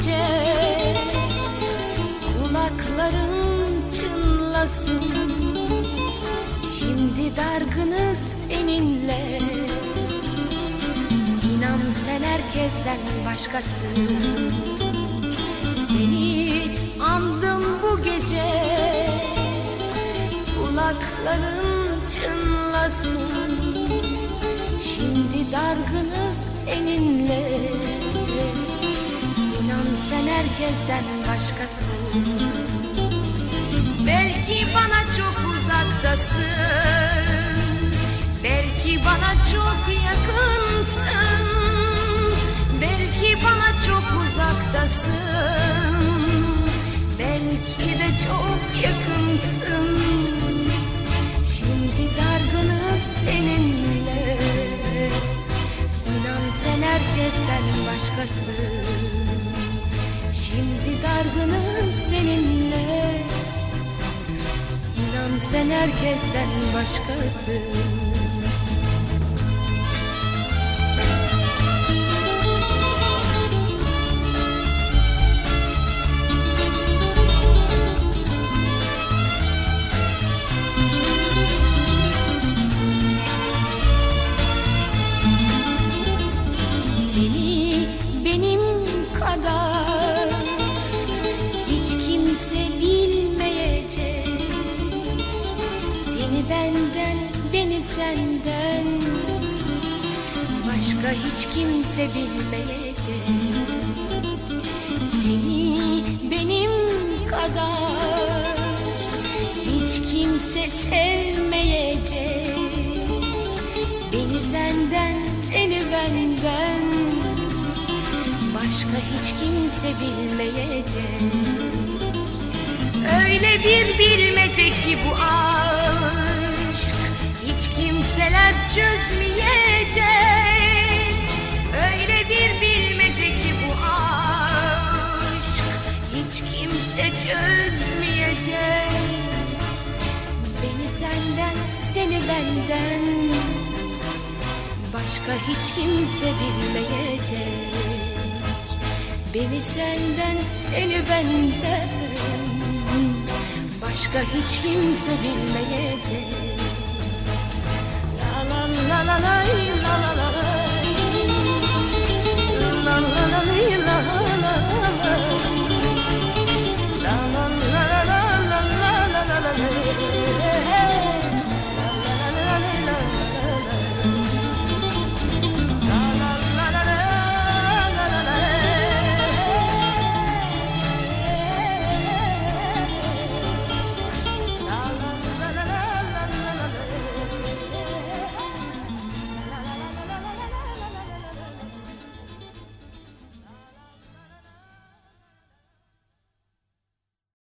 gece Kulakların çınlasın Şimdi dargınız seninle İnan sen herkesten başkasın Seni andım bu gece Kulakların çınlasın Şimdi dargınız herkesten başkasın Belki bana çok uzaktasın. Belki bana çok yakınsın. Belki bana çok uzaktasın. Belki de çok yakınsın. Şimdi dargınız seninle. İnan sen herkesten başkasın Dargınız seninle. İnan sen herkesten başkasın Seni benden, beni senden. Başka hiç kimse bilmeyecek Seni benim kadar. Hiç kimse sevmeyecek Beni senden, seni benden. Başka hiç kimse bilmeyecek Öyle bir bilmece ki bu aşk. Hiç kimseler çözmeyecek. Öyle bir bilmece ki bu aşk. Hiç kimse çözmeyecek. Beni senden, seni benden. Başka hiç kimse bilmeyecek. Beni senden, seni benden Başka hiç kimse bilmeyecek